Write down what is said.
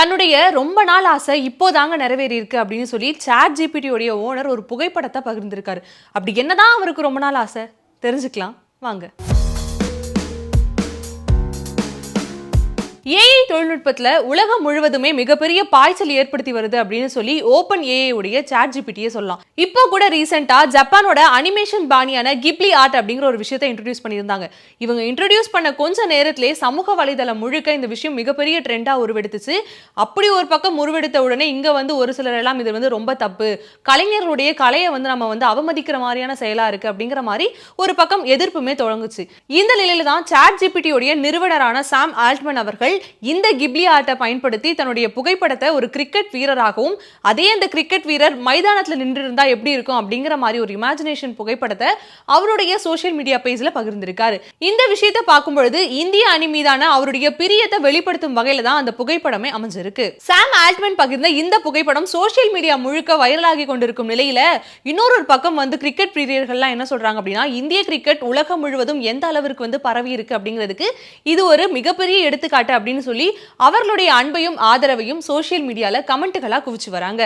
தன்னுடைய ரொம்ப நாள் ஆசை இப்போதாங்க நிறைவேறி இருக்கு அப்படின்னு சொல்லி சாட் ஜிபிடியோடைய ஓனர் ஒரு புகைப்படத்தை பகிர்ந்திருக்காரு. அப்படி என்னதான் அவருக்கு ரொம்ப நாள் ஆசை? தெரிஞ்சுக்கலாம். வாங்க. ஏஐ தொழில்நுட்பத்தில் உலகம் முழுவதுமே மிகப்பெரிய பாய்ச்சல் ஏற்படுத்தி வருது அப்படின்னு சொல்லி ஓப்பன் ஏஐ உடைய சாட் ஜிபிடியே சொல்லலாம். இப்போ கூட ரீசெண்டாக ஜப்பானோட அனிமேஷன் பாணியான கிப்லி ஆர்ட் அப்படிங்கிற ஒரு விஷயத்தை இன்ட்ரடியூஸ் பண்ணியிருந்தாங்க. இவங்க இன்ட்ரடியூஸ் பண்ண கொஞ்ச நேரத்திலே சமூக வலைதளம் முழுக்க இந்த விஷயம் மிகப்பெரிய ட்ரெண்டாக உருவெடுத்துச்சு. அப்படி ஒரு பக்கம் உருவெடுத்த உடனே இங்கே வந்து ஒரு சிலர் எல்லாம் இது வந்து ரொம்ப தப்பு. கலைஞர்களுடைய கலையை வந்து நம்ம வந்து அவமதிக்கிற மாதிரியான செயலாக இருக்குது அப்படிங்கிற மாதிரி ஒரு பக்கம் எதிர்ப்புமே தொடங்குச்சு. இந்த நிலையில தான் சாட் ஜிபிடியோடைய நிறுவனரான சாம் ஆல்ட்மன் அவர்கள் இந்த கிப்லி ஆர்ட்டை பயன்படுத்தி தன்னுடைய புகைப்படத்தை ஒரு கிரிக்கெட் வீரராகவும் அதே அந்த கிரிக்கெட் வீரர் மைதானத்தில் நின்று இருந்தா எப்படி இருக்கும் அப்படிங்கிற மாதிரி ஒரு இமேஜினேஷன் புகைப்படத்தை அவருடைய சோஷியல் மீடியா பேஜில் பகிர்ந்திருக்காரு. இந்த விஷயத்தை பார்க்கும் பொழுது இந்திய அணி மீதான அவருடைய பிரியத்தை வெளிப்படுத்தும் வகையில தான் அந்த புகைப்படமே அமைஞ்சிருக்கு. சாம் ஆல்ட்மென் பகிர்ந்த இந்த புகைப்படம் சோஷியல் மீடியா முழுக்க வைரலாகி கொண்டிருக்கும் நிலையில இன்னொரு ஒரு பக்கம் வந்து கிரிக்கெட் பிரியர்கள்லாம் என்ன சொல்றாங்க அப்படின்னா இந்திய கிரிக்கெட் உலகம் முழுவதும் எந்த அளவிற்கு வந்து பரவி இருக்கு அப்படிங்கிறதுக்கு இது ஒரு மிகப்பெரிய எடுத்துக்காட்டு அப்படின்னு சொல்லி அவர்களுடைய அன்பையும் ஆதரவையும் சோசியல் மீடியாவில் கமெண்ட்டுகளா குவிச்சு வராங்க.